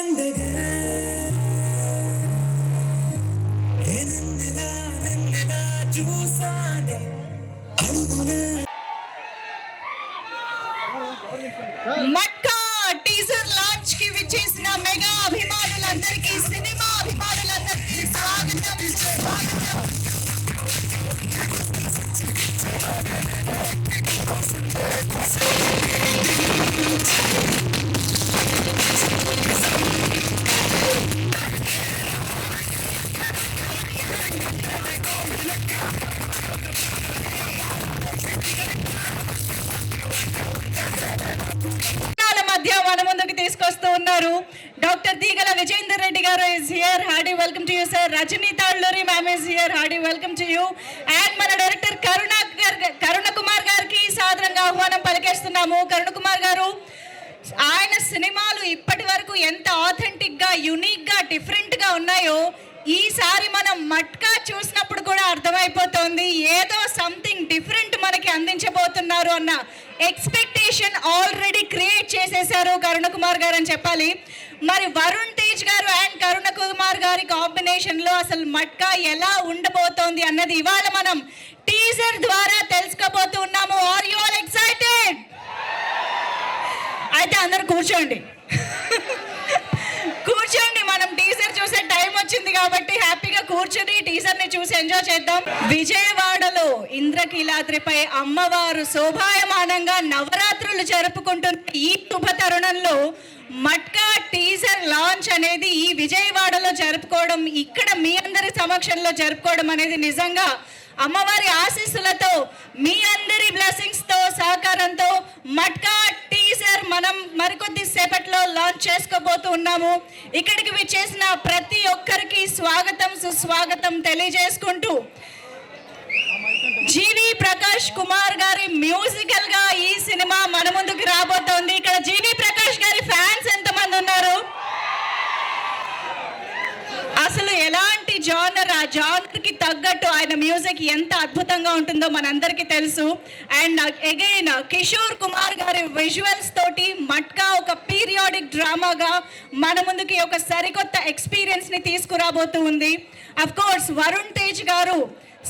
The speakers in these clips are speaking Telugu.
One day. మధ్య మన ముందుకు తీసుకొస్తూ ఉన్నారు. డాక్టర్ దీగల విజేందర్ రెడ్డి గారు is here hearty welcome to you sir Rajani Talluri ma'am is here hearty welcome to you and మన డైరెక్టర్ కరుణ కరుణ కుమార్ గారికి సాధారణంగా ఆహ్వానం పలికేస్తున్నాము. కరుణ కుమార్ గారు ఆయన సినిమాలు ఇప్పటి వరకు ఎంత ఆథెంటిక్గా యునిక్గా డిఫరెంట్గా ఉన్నాయో ఈసారి మనం మట్కా చూసినప్పుడు కూడా అర్థమైపోతోంది. ఏదో సంథింగ్ డిఫరెంట్ మనకి అందించబోతున్నారు అన్న ఎక్స్పెక్టేషన్ ఆల్రెడీ క్రియేట్ చేసేశారు కరుణ కుమార్ గారు అని చెప్పాలి. మరి వరుణ్ తేజ్ గారు అండ్ కరుణ కుమార్ గారి కాంబినేషన్లో అసలు మట్కా ఎలా ఉండబోతోంది అన్నది ఇవాళ మనం టీజర్ ద్వారా తెలుసుకోబోతున్నాము ఆర్ యు ఆల్ ఎక్సైటెడ్ అయితే అందరు కూర్చోండి మనం టీజర్ చూసే టైం వచ్చింది కాబట్టి హ్యాపీగా కూర్చొని టీజర్ని చూసి ఎంజాయ్ చేద్దాం. విజయవాడలో ఇంద్రకీలాద్రిపై అమ్మవారు శోభాయమానంగా నవరాత్రులు జరుపుకుంటున్న ఈ శుభ తరుణంలో మట్కా టీజర్ లాంచ్ అనేది ఈ విజయవాడలో జరుపుకోవడం ఇక్కడ మీ అందరి సమక్షంలో జరుపుకోవడం అనేది నిజంగా అమ్మవారి ఆశీస్సులతో మీ అందరి బ్లెస్సింగ్స్తో సహకారంతో మట్కా టీజర్ మనం మరికొద్ది సేపట్లో లాంచ్ చేసుకోబోతూ ఉన్నాము. ఇక్కడికి విచ్చేసిన ప్రతి ఒక్కరికి స్వాగతం సుస్వాగతం తెలియజేసుకుంటూ జీవి ప్రకాష్ కుమార్ గారి మ్యూజికల్గా ఈ సినిమా మన ముందుకు రాబోతోంది. ఇక్కడ జీవి ప్రకాష్ గారి ఫ్యాన్స్ ఎంతమంది ఉన్నారు? అసలు ఎలాంటి జానర్ ఆ జానర్కి తగ్గట్టు ఆయన మ్యూజిక్ ఎంత అద్భుతంగా ఉంటుందో మనందరికీ తెలుసు. అండ్ అగైన్ కిషోర్ కుమార్ గారి విజువల్స్ తోటి మట్కా ఒక పీరియాడిక్ డ్రామాగా మన ముందుకి ఒక సరికొత్త ఎక్స్పీరియన్స్ని తీసుకురాబోతూ ఉంది. కోర్స్ వరుణ్ తేజ్ గారు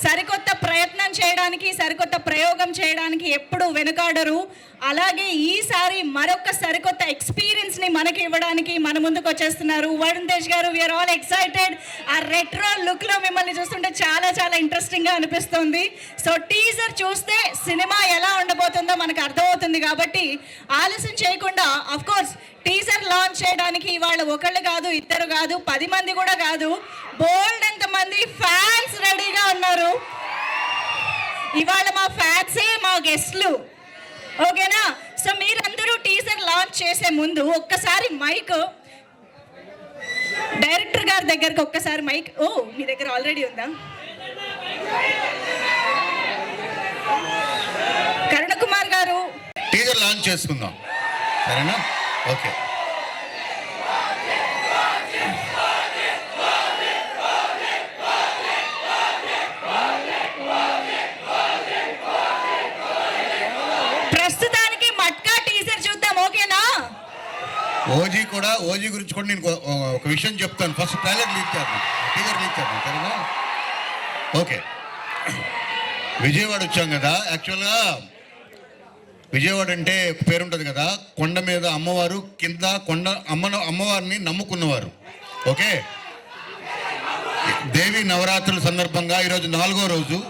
సరికొత్త ప్రయత్నం చేయడానికి సరికొత్త ప్రయోగం చేయడానికి ఎప్పుడూ వెనుకాడరు. అలాగే ఈసారి మరొక సరికొత్త ఎక్స్పీరియన్స్ని మనకి ఇవ్వడానికి మన ముందుకు వచ్చేస్తున్నారు. వరుణ్ తేజ్ గారు వీఆర్ ఆల్ ఎక్సైటెడ్ ఆ రెట్రో లుక్లో మిమ్మల్ని చూస్తుంటే చాలా చాలా ఇంట్రెస్టింగ్గా అనిపిస్తుంది. సో టీజర్ చూస్తే సినిమా ఎలా ఉండబోతుందో మనకు అర్థమవుతుంది కాబట్టి ఆలస్యం చేయకుండా అఫ్ కోర్స్ టీజర్ లాంచ్ చేయడానికి ఇవాళ ఒకళ్ళు కాదు ఇద్దరు కాదు పది మంది కూడా కాదు బోల్డ్ ఎంత మంది ఫ్యాన్స్ రెడీగా ఉన్నారు. ఇవాళ మా ఫ్యాన్సే మా గెస్ట్లు ఓకేనా? సో మీరందరూ టీజర్ లాంచ్ చేసే ముందు ఒక్కసారి మైక్ డైరెక్టర్ గారి దగ్గరకు ఒక్కసారి మైక్. ఓ మీ దగ్గర ఆల్రెడీ ఉందా? కరుణ కుమార్ గారు. టీజర్ లాంచ్ చేసుకుందాం. సరేనా? ఓకే ప్రస్తుతానికి మట్కా టీజర్ చూద్దాం ఓకేనా ఓజీ కూడా ఓజీ గురించి కూడా నేను ఒక- విషయం చెప్తాను. ఫస్ట్ ట్రైలర్ లీక్ చేద్దాం. టీజర్ లీక్ చేద్దాం సరేనా? ఓకే. విజయవాడ వచ్చాం కదా. యాక్చువల్గా విజయవాడ అంటే ఒక పేరు ఉంటుంది కదా. కొండ మీద అమ్మవారు కింద కొండ అమ్మ అమ్మవారిని నమ్ముకున్నవారు. ఓకే? దేవి నవరాత్రుల సందర్భంగా ఈరోజు నాలుగో రోజు.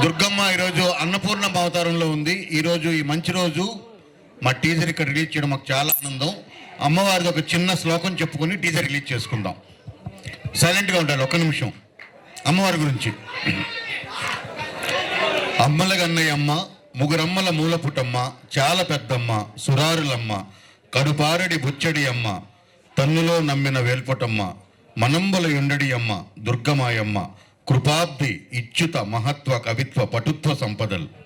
దుర్గమ్మ ఈరోజు అన్నపూర్ణ అవతారంలో ఉంది. ఈరోజు ఈ మంచి రోజు. మా టీజర్ ఇక్కడ రిలీజ్ చేయడం మాకు చాలా ఆనందం. అమ్మవారిది ఒక చిన్న శ్లోకం చెప్పుకొని టీజర్ రిలీజ్ చేసుకుందాం. సైలెంట్గా ఉండాలి ఒక్క నిమిషం. అమ్మవారి గురించి. అమ్మల గన్నయ్య అమ్మ ముగురమ్మల మూలపుటమ్మ చాలా పెద్దమ్మ సురారులమ్మ కడుపారడి బుచ్చడి అమ్మ తన్నులో నమ్మిన వేల్పటమ్మ మనంబల యుండడి అమ్మ దుర్గమాయమ్మ కృపాబ్ది ఇచ్యుత మహత్వ కవిత్వ పటుత్వ సంపదలు.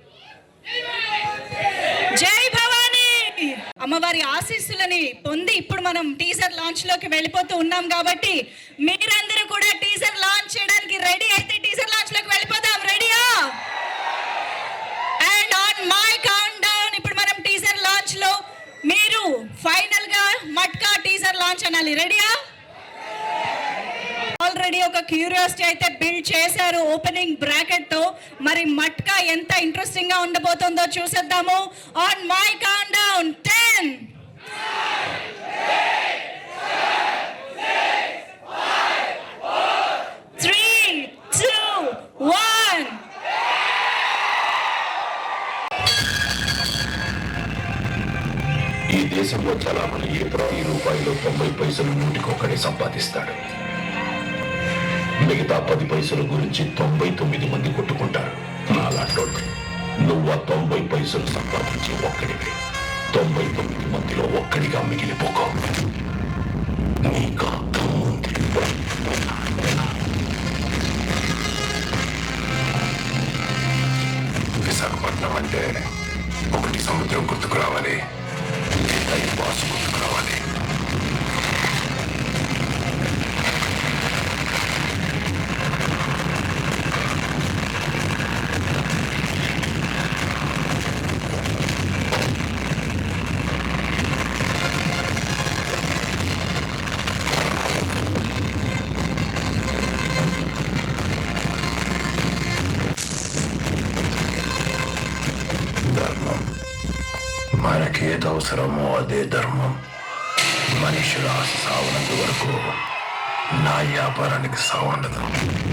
అమ్మవారి ఆశీస్సులని పొంది ఇప్పుడు మనం టీజర్ లాంచ్లోకి వెళ్ళిపోతూ ఉన్నాం కాబట్టి మీరందరూ కూడా టీజర్ లాంచ్ చేయడానికి రెడీ అయితే టీజర్ లాంచ్లోకి వెళ్ళిపోదాం. రెడీయా and on my countdown ఇప్పుడు మనం టీజర్ లాంచ్లో మీరు ఫైనల్గా మట్కా టీజర్ లాంచ్ అనాలి. రెడీయా ఆల్రెడీ ఒక క్యూరియాసిటీ అయితే బిల్డ్ చేశారు ఓపెనింగ్ బ్రాకెట్తో మరి మట్కా ఎంత ఇంట్రెస్టింగ్గా ఉండబోతుందో చూసేద్దాము. On my countdown. Ten. Three two one. ఈ దేశంలో చలామణి ఏ ప్రతి రూపాయిలో తొంభై పైసలు నూటికొక్కడే సంపాదిస్తాడు. మిగతా పది పైసల గురించి తొంభై తొమ్మిది మంది కొట్టుకుంటారు. నాలాంటోళ్ళు నువ్వు ఆ తొంభై పైసలు సంపాదించి ఒక్కడివే. తొంభై తొమ్మిది మందిలో ఒక్కడిగా మిగిలిపోకో. నీకు విశాఖపట్నం అంటే ఒకటి సముద్రం గుర్తుకు రావాలి. టైం పాస్ గుర్తుకు అదే ధర్మం. మనుషుల ఆశ సావనంత వరకు నా వ్యాపారానికి సావన్నదు సినిమాలు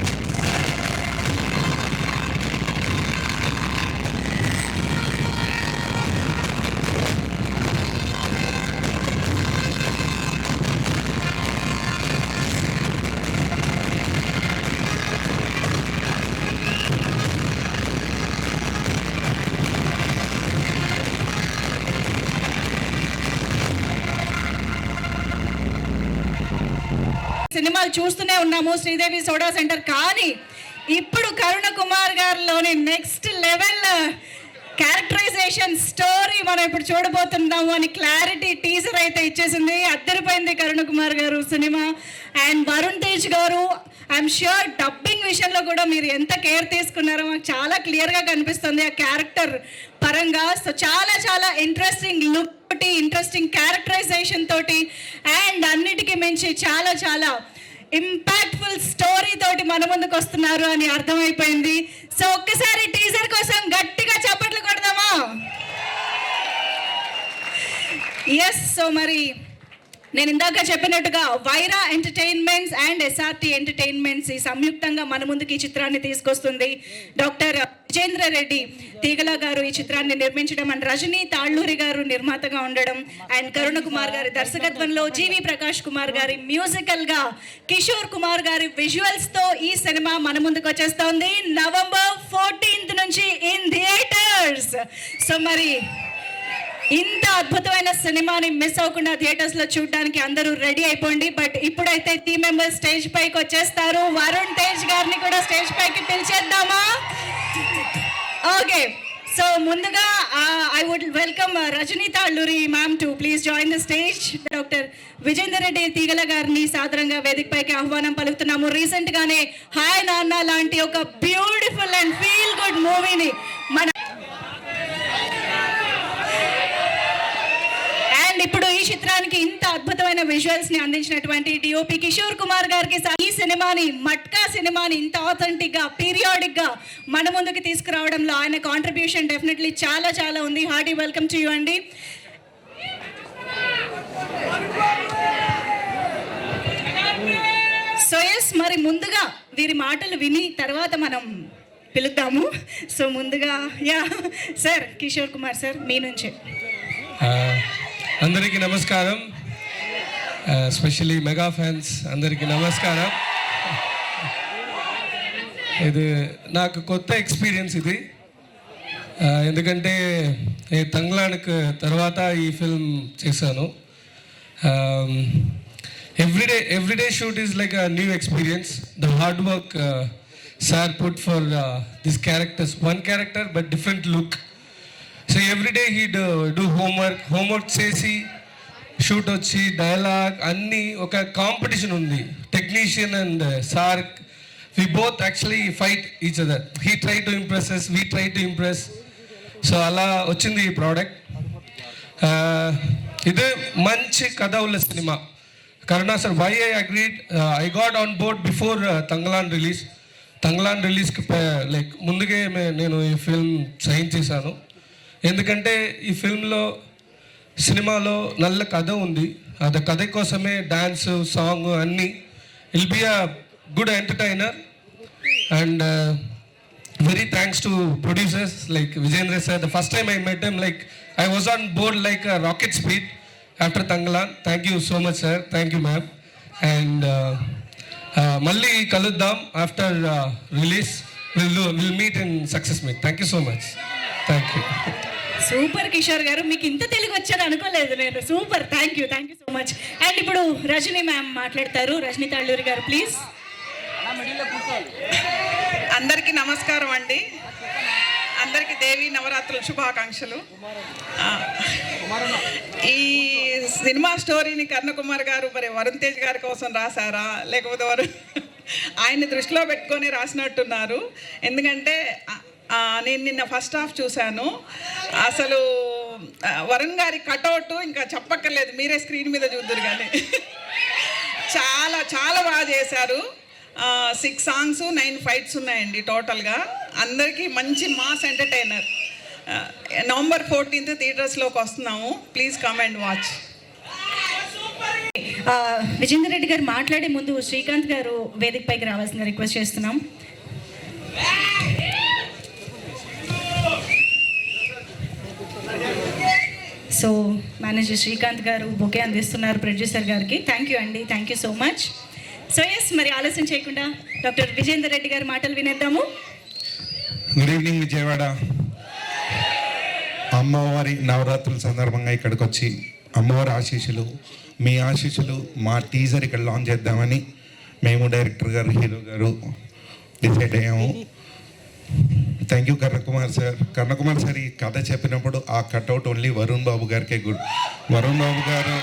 చూస్తూనే ఉన్నాము శ్రీదేవి సోడా సెంటర్. కానీ ఇప్పుడు కరుణ కుమార్ గారిలోని నెక్స్ట్ లెవెల్ క్యారెక్టరైజేషన్ స్టోరీ మనం ఇప్పుడు చూడబోతున్నాము అని క్లారిటీ టీజర్ అయితే ఇచ్చేసింది. అద్దరిపోయింది కరుణ కుమార్ గారు సినిమా. అండ్ వరుణ్ తేజ్ గారు ఐఎమ్ ష్యూర్ డబ్బింగ్ విషయంలో కూడా మీరు ఎంత కేర్ తీసుకున్నారో మాకు చాలా క్లియర్గా కనిపిస్తుంది. ఆ క్యారెక్టర్ పరంగా. సో చాలా చాలా ఇంట్రెస్టింగ్ లుక్ ఇంట్రెస్టింగ్ క్యారెక్టరైజేషన్ తోటి. అండ్ అన్నిటికీ మించి చాలా చాలా ఇంపాక్ట్ఫుల్ స్టోరీ తోటి మన ముందుకు వస్తున్నారు అని అర్థమైపోయింది. సో ఒక్కసారి టీజర్ కోసం గట్టిగా చప్పట్లు కొడదామా? ఎస్ సో మరి నేను ఇందాక చెప్పినట్టుగా Vyra entertainments and SRT entertainments ఈ సంయుక్తంగా మన ముందుకు ఈ చిత్రాన్ని తీసుకొస్తుంది. డాక్టర్ విజేంద్ర రెడ్డి తీగల గారు ఈ చిత్రాన్ని నిర్మించడం అండ్ రజనీ తాళ్ళూరి గారు నిర్మాతగా ఉండడం అండ్ కరుణ కుమార్ గారి దర్శకత్వంలో జీవి ప్రకాష్ కుమార్ గారి మ్యూజికల్గా కిషోర్ కుమార్ గారి విజువల్స్తో ఈ సినిమా మన ముందుకు వచ్చేస్తోంది. నవంబర్ ఫోర్టీన్త్ నుంచి ఇన్ థియేటర్స్ సో మరి ఇంత అద్భుతమైన సినిమాని మిస్ అవ్వకుండా థియేటర్స్లో చూడడానికి అందరూ రెడీ అయిపోండి. బట్ ఇప్పుడైతే టీమ్ మెంబర్స్ స్టేజ్ పైకి వచ్చేస్తారు. వరుణ్ తేజ్ గారిని కూడా స్టేజ్ పైకి పిలిచేద్దామా? ఓకే సో ముందుగా I would welcome Rajanitha Alluri ma'am to please join the stage doctor Vijender Reddy Teegala గారిని సాధారణంగా వేదిక పైకి ఆహ్వానం పలుకుతున్నాము. రీసెంట్గానే హాయ్ నాన్న లాంటి ఒక బ్యూటిఫుల్ అండ్ ఫీల్ గుడ్ మూవీని మన అండ్ ఇప్పుడు ఈ చిత్రానికి ఇంత అద్భుతమైన విజువల్స్ని అందించినటువంటి డిఓపి కిషోర్ కుమార్ గారికి ఈ సినిమాని మట్కా సినిమాని ఇంత ఆథెంటిక్గా పీరియాడిక్గా మన ముందుకు తీసుకురావడంలో ఆయన కాంట్రిబ్యూషన్ డెఫినెట్లీ చాలా చాలా ఉంది. హార్డీ వెల్కమ్ టు యూ అండి. సో ఎస్ మరి ముందుగా వీరి మాటలు విని తర్వాత మనం పిలుద్దాము. సో ముందుగా yeah sir Kishore Kumar sir మీ నుంచే. Uh, అందరికీ నమస్కారం. స్పెషల్లీ మెగా ఫ్యాన్స్ అందరికీ నమస్కారం. ఇది నాకు కొత్త ఎక్స్పీరియన్స్ ఇది. ఎందుకంటే ఈ తంగ్లానికి తర్వాత ఈ ఫిల్మ్ చేశాను. Everyday everyday shoot is like a new experience the hard work sir put for this characters one character but different look so everyday he do homework homework చేసి షూట్ వచ్చి డైలాగ్ అన్నీ ఒక కాంపిటీషన్ ఉంది. Technician and sir we both actually fight each other he try to impresses we try to impress so అలా వచ్చింది ఈ ప్రోడక్ట్ uh, ఇదే మంచి కథ ఉన్న cinema. Karuna sir why I agreed I got on board before Thangalaan release Thangalaan రిలీజ్కి లైక్ ముందుగే నేను ఈ ఫిల్మ్ సైన్ చేశాను. ఎందుకంటే ఈ ఫిల్మ్లో సినిమాలో నల్ల కథ ఉంది. అది కథ కోసమే డ్యాన్స్ సాంగ్ అన్నీ. Will be a good entertainer and very thanks to producers like Vijendra sir the first time I met him like I was on board like rocket speed after Thangalaan thank you so much sir thank you ma'am and మళ్ళీ కలుద్దాం. After release will will meet in success meet thank you so much thank you super Kishore garu మీకు ఇంత తెలుగు వచ్చారు అనుకోలేదు నేను. Super thank you thank you so much and ఇప్పుడు రజనీ మ్యామ్ మాట్లాడతారు. రజనీ తాళ్ళూరి గారు ప్లీజ్ అందరికీ నమస్కారం అండి. అందరికీ దేవి నవరాత్రుల శుభాకాంక్షలు. ఈ సినిమా స్టోరీని కర్ణకుమార్ గారు మరి వరుణ్ తేజ్ గారి కోసం రాశారా? లేకపోతే వరుణ్ ఆయన్ని దృష్టిలో పెట్టుకొని రాసినట్టున్నారు. ఎందుకంటే నేను నిన్న ఫస్ట్ హాఫ్ చూశాను. అసలు వరుణ్ గారి కటౌట్ ఇంకా చెప్పక్కర్లేదు. మీరే స్క్రీన్ మీద చూద్దరు కానీ. చాలా చాలా బాగా చేశారు. సిక్స్ సాంగ్స్ నైన్ ఫైట్స్ ఉన్నాయండి టోటల్గా. అందరికీ మంచి మాస్ ఎంటర్టైనర్. నవంబర్ ఫోర్టీన్త్ థియేటర్స్లోకి వస్తున్నాము. Please come and watch Vijender Reddy గారు మాట్లాడే ముందు శ్రీకాంత్ గారు వేదికపైకి రావాల్సిన రిక్వెస్ట్ చేస్తున్నాం. సో మేనేజర్ శ్రీకాంత్ గారు బొకే అందిస్తున్నారు ప్రొడ్యూసర్ గారికి. థ్యాంక్ యూ అండి. Thank you so much so yes మరి ఆలస్యం చేయకుండా డాక్టర్ విజేందర్ రెడ్డి గారి మాటలు వినేద్దాము. Good evening Vijayawada. అమ్మవారి నవరాత్రుల సందర్భంగా ఇక్కడికి వచ్చి అమ్మవారి ఆశీస్సులు మీ ఆశీస్సులు మా టీజర్ ఇక్కడ లాంచ్ చేద్దామని మేము డైరెక్టర్ గారు హీరో గారు డిసైడ్ అయ్యాము. Thank you Karnakumar sir Karnakumar sir ఈ కథ చెప్పినప్పుడు ఆ కట్అవుట్ ఓన్లీ వరుణ్ బాబు గారికే గుడ్ వరుణ్ బాబు గారు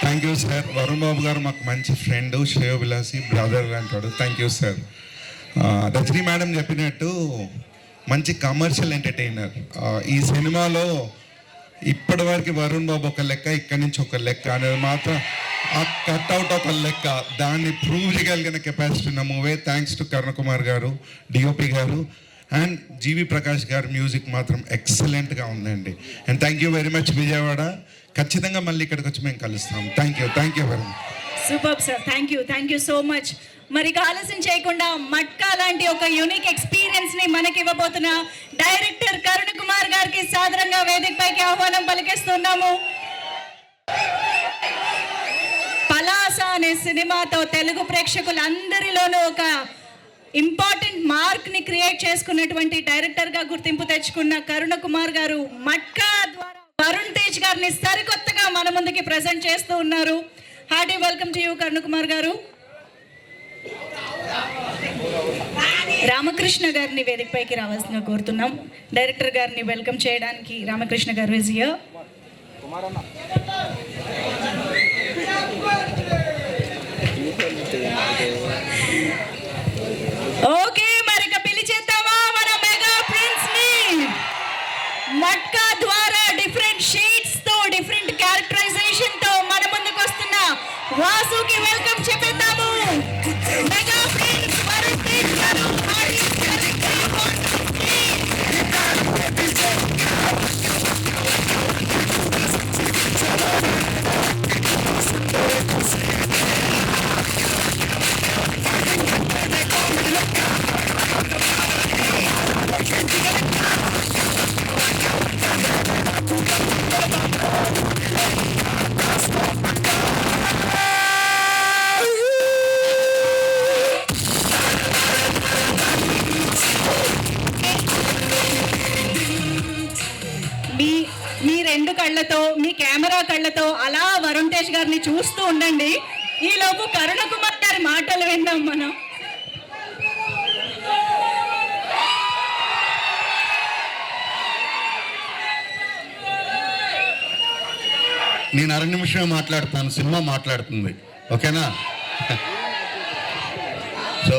thank you sir Varun Babu గారు మాకు మంచి ఫ్రెండ్ శ్రేయోభిలాసి బ్రదర్ అంటాడు. Thank you sir Rajani madam చెప్పినట్టు మంచి కమర్షియల్ ఎంటర్టైనర్ ఈ సినిమాలో ఇప్పటివరకు వరుణ్ బాబు ఒక లెక్క ఇక్కడి నుంచి ఒక లెక్క అనేది మాత్రం ఆ కట్అవుట్ ఒక లెక్క. దాన్ని ప్రూవ్ చేయగలిగిన కెపాసిటీ ఉన్న మూవే. థ్యాంక్స్ టు కరుణకుమార్ గారు డిఓపి గారు అండ్ జీవి ప్రకాష్ గారు మ్యూజిక్ మాత్రం ఎక్సలెంట్గా ఉందండి. And thank you very much Vijayawada. ఖచ్చితంగా మళ్ళీ ఇక్కడికి వచ్చి మేము కలుస్తాం. Thank you thank you very much super sir thank you thank you so much మరి ఆలస్యం చేయకుండా మట్కా లాంటి ఒక యూనిక్ ఎక్స్పీరియన్స్ని మనకి ఇవ్వబోతున్న డైరెక్టర్ కరుణ్ కుమార్ గారికి సాధారణంగా వేదిక పైకి ఆహ్వానం పలికిస్తున్నాము. పలాస అనే సినిమాతో తెలుగు ప్రేక్షకులందరిలోనూ ఒక ఇంపార్టెంట్ మార్క్ని క్రియేట్ చేసుకున్నటువంటి డైరెక్టర్గా గుర్తింపు తెచ్చుకున్న కరుణ కుమార్ గారు మట్కా ద్వారా వరుణ్ తేజ్ గారిని సరికొత్తగా మన ముందుకి ప్రజెంట్ చేస్తూ ఉన్నారు. Hearty welcome to you Karuna Kumar గారు. రామకృష్ణ గారిని వేదికపైకి రావాల్సిన కోరుతున్నాం. డైరెక్టర్ గారిని వెల్కమ్ చేయడానికి రామకృష్ణ గారు ఇస్ ఈ కరుణ కుమార్ గారి మాటలు విందాం మనం. నేను అర నిమిషమే మాట్లాడతాను సినిమా మాట్లాడుతుంది. ఓకేనా? సో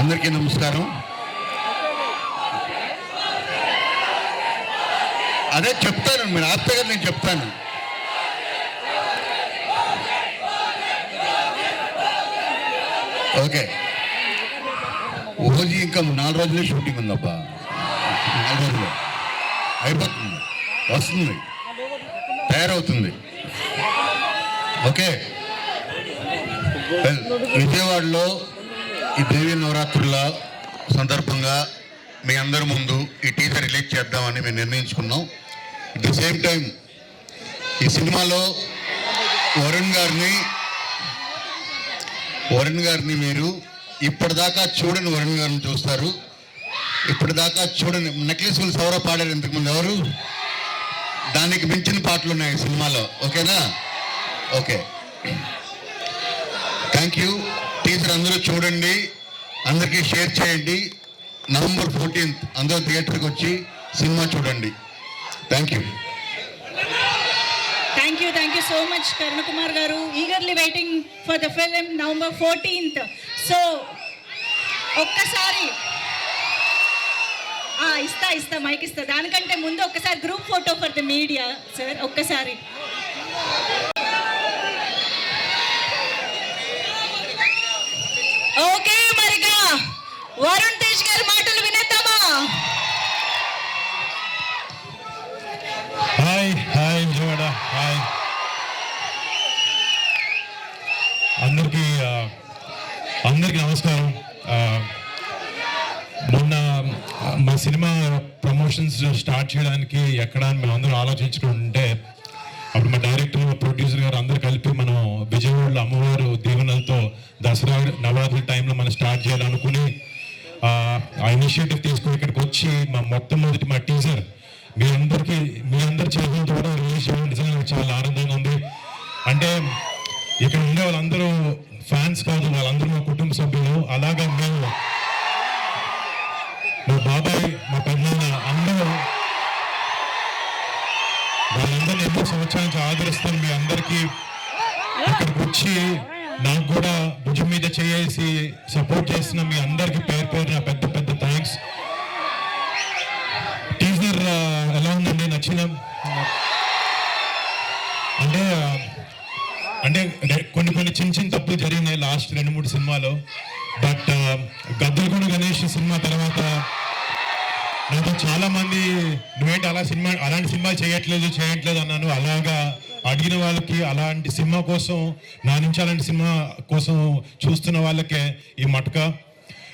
అందరికీ నమస్కారం. అదే చెప్తాను మీరు ఆప్తే నేను చెప్తాను. ఓకే. ఓజీ ఇంకా నాలుగు రోజులే షూటింగ్ ఉందబ్బా. నాలుగు రోజులు. అయిపోతుంది. వస్తుంది. తయారవుతుంది. ఓకే. విజయవాడలో ఈ దేవి నవరాత్రుల సందర్భంగా మీ అందరి ముందు ఈ టీజర్ రిలీజ్ చేద్దామని మేము నిర్ణయించుకున్నాం. అట్ ది సేమ్ టైం ఈ సినిమాలో వరుణ్ గారిని వరుణ్ గారిని మీరు ఇప్పటిదాకా చూడని వరుణ్ గారిని చూస్తారు. ఇప్పటిదాకా చూడని నెక్లెస్ గురించి ఎవరో పాడారు ఇంతకుముందు ఎవరు? దానికి మించిన పాటలు ఉన్నాయి సినిమాలో. ఓకేనా? ఓకే. థ్యాంక్ యూ టీచర్ అందరూ చూడండి. అందరికీ షేర్ చేయండి. నవంబర్ ఫోర్టీన్త్ అందరూ థియేటర్కి వచ్చి సినిమా చూడండి. Thank you you thank you so much Karuna Kumar గారు eagerly waiting for the film November fourteenth so ఒక్కసారి ఇస్తా ఇస్తా మైక్ ఇస్తా. దానికంటే ముందు ఒక్కసారి group photo for the media sir ఒక్కసారి. ఓకే మరిగా. వరుణ్ తేజ్ గారి మాటలు వినేద్దామా? హాయ్. నమస్కారం మొన్న మా సినిమా ప్రమోషన్స్ స్టార్ట్ చేయడానికి ఎక్కడ అని మేము అందరం అప్పుడు మా డైరెక్టర్ ప్రొడ్యూసర్ గారు అందరు కలిపి మనం విజయవాడలో అమ్మవారు దీవెనలతో దసరా నవరాత్రి టైంలో మనం స్టార్ట్ చేయాలనుకుని ఆ, ఇనిషియేటివ్ తీసుకుని ఇక్కడికి వచ్చి మా మొట్టమొదటి మా టీజర్ మీ అందరికీ మీ అందరి చేతుల ద్వారా రిలీజ్ చేయడం నిజంగా చాలా ఆనందంగా ఉంది. అంటే ఇక్కడ ఉండే వాళ్ళందరూ ఫ్యాన్స్ కాదు వాళ్ళందరూ మా కుటుంబ సభ్యులు. అలాగా మేము మా బాబాయ్ మా పెద్దనాన్న అందరూ వాళ్ళందరినీ ఎన్నో సంవత్సరాల నుంచి ఆదరిస్తాను మీ అందరికీ ఇక్కడికి వచ్చి నాకు కూడా భుజం మీద చేసి సపోర్ట్ చేసిన మీ అందరికీ పేరు పేరు నా పెద్ద పెద్ద థ్యాంక్స్ టీజర్ ఎలా ఉందండి? నచ్చిన అంటే అంటే కొన్ని కొన్ని చిన్న చిన్న తప్పులు జరిగినాయి లాస్ట్ రెండు మూడు సినిమాలో. బట్ గద్దలకొండ గణేష్ సినిమా తర్వాత నాతో చాలా మంది నువ్వేంటి అలా సినిమా అలాంటి సినిమా చేయట్లేదు చేయట్లేదు అన్నాను. అలాగా అడిగిన వాళ్ళకి అలాంటి సినిమా కోసం నా నుంచి అలాంటి సినిమా కోసం చూస్తున్న వాళ్ళకే ఈ మటక.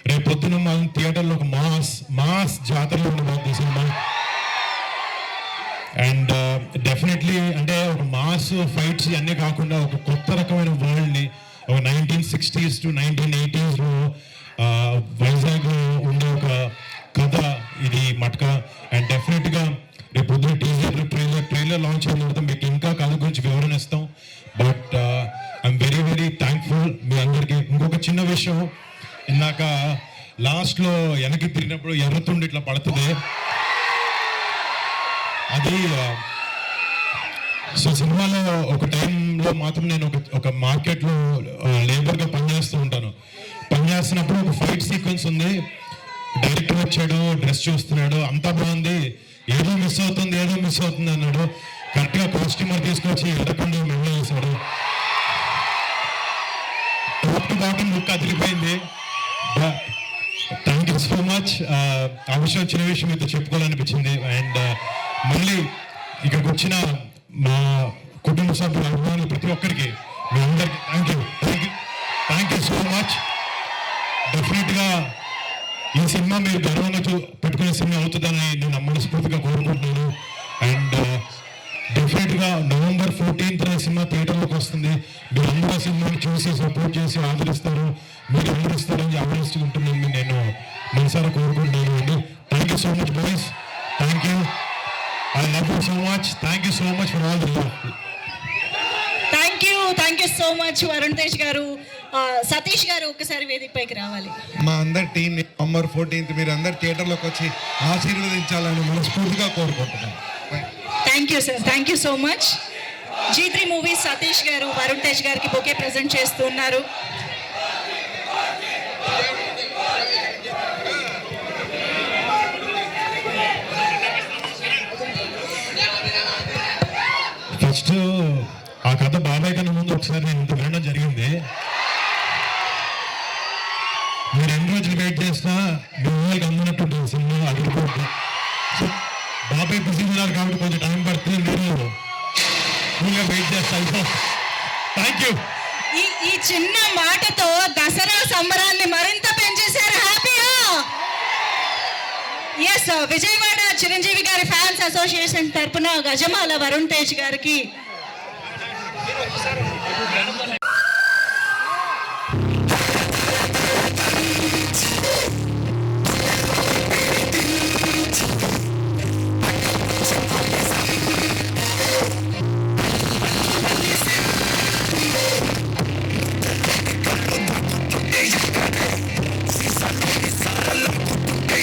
రేపు పొద్దున మనం థియేటర్లో ఒక మాస్ మాస్ జాతరలో ఉండబోతుంది సినిమా. అండ్ డెఫినెట్లీ అంటే ఒక మాస్ ఫైట్స్ అన్నీ కాకుండా ఒక కొత్త రకమైన వరల్డ్ని ఒక నైన్టీన్ సిక్స్టీస్ టు నైన్టీన్ ఎయిటీస్లో వైజాగ్ ఉండే ఒక కథ ఇది మట్క. అండ్ డెఫినెట్గా రేపు పొద్దున టీజర్ ట్రైలర్ ట్రైలర్ లాంచ్ అయిన తర్వాత మీకు ఇంకా కథ గురించి వివరణ ఇస్తాం. But I'm very very thankful మీ అందరికీ. ఇంకొక చిన్న విషయం ఇందాక లాస్ట్లో వెనక్కి తిరిగినప్పుడు ఎర్రతుండి ఇట్లా పడుతుంది. అది సో సినిమాలో ఒక టైంలో మాత్రం నేను ఒక ఒక మార్కెట్లో లేబర్గా పనిచేస్తూ ఉంటాను. పనిచేస్తున్నప్పుడు ఒక ఫైట్ సీక్వెన్స్ ఉంది. డైరెక్టర్ వచ్చాడు డ్రెస్ చూస్తున్నాడు అంతా బాగుంది. ఏదో మిస్ అవుతుంది ఏదో మిస్ అవుతుంది అన్నాడు. కరెక్ట్గా కాస్ట్యూమర్ తీసుకొచ్చి ఎర్రకుండా మెల్ల వేశాడు. టాప్ టు బాటమ్ బుక్ అదిరిపోయింది. థ్యాంక్ యూ సో మచ్ ఆ విషయం చిన్న విషయం మీతో చెప్పుకోవాలనిపించింది. అండ్ మళ్ళీ ఇక్కడికి వచ్చిన మా కుటుంబ సభ్యులు అభిమానులు ప్రతి ఒక్కరికి మీ అందరికి thank you thank you thank you so much డెఫినెట్గా ఈ సినిమా మీరు గర్వంగా చూ పెట్టుకునే సినిమా అవుతుందని నేను మనస్ఫూర్తిగా కోరుకుంటున్నాను. అండ్ డెఫినెట్గా నవంబర్ ఫోర్టీన్త్ సినిమా థియేటర్లోకి వస్తుంది. మీరు అందరూ సినిమాని చూసి సపోర్ట్ చేసి ఆదరిస్తారు. మీరు ఆదరిస్తారని ఆదరిస్తుంటుందని నేను మనసారా కోరుకుంటున్నాను. అండి thank you so much boys thank you I love you so much thank you so much for all the love thank you thank you so much Varun Tej గారు సతీష్ గారు ఒక్కసారి వేదికపైకి రావాలి. మా అందరి టీం నవంబర్ ఫోర్టీన్త్ మీరు అందరు థియేటర్లోకి వచ్చి ఆశీర్వదించాలని మనస్ఫూర్తిగా కోరుకుంటున్నాను thank you sir thank you so much Zee three movies Satish గారు వరుణ్ తేజ్ గారికి బొకే ప్రజెంట్ చేస్తున్నారు ఒకసారి నేను ఇంత వినడం జరిగింది. మీరు ఎన్ని రోజులు వెయిట్ చేసినా మీ ఊళ్ళకి అందనట్టు సినిమా అడిగిపోతుంది సో బాబాయ్ బిజీ ఉన్నారు కాబట్టి కొంచెం టైం పడుతుంది నేను ఫుల్గా వెయిట్ చేస్తాను థ్యాంక్ యూ ఈ చిన్న మాటతో దసరా సంబరాన్ని మరింత పెంచేశారు హ్యాపీయా? ఎస్ uh, విజయవాడ చిరంజీవి గారి ఫ్యాన్స్ అసోసియేషన్ తరపున గజమాల వరుణ్ తేజ్ గారికి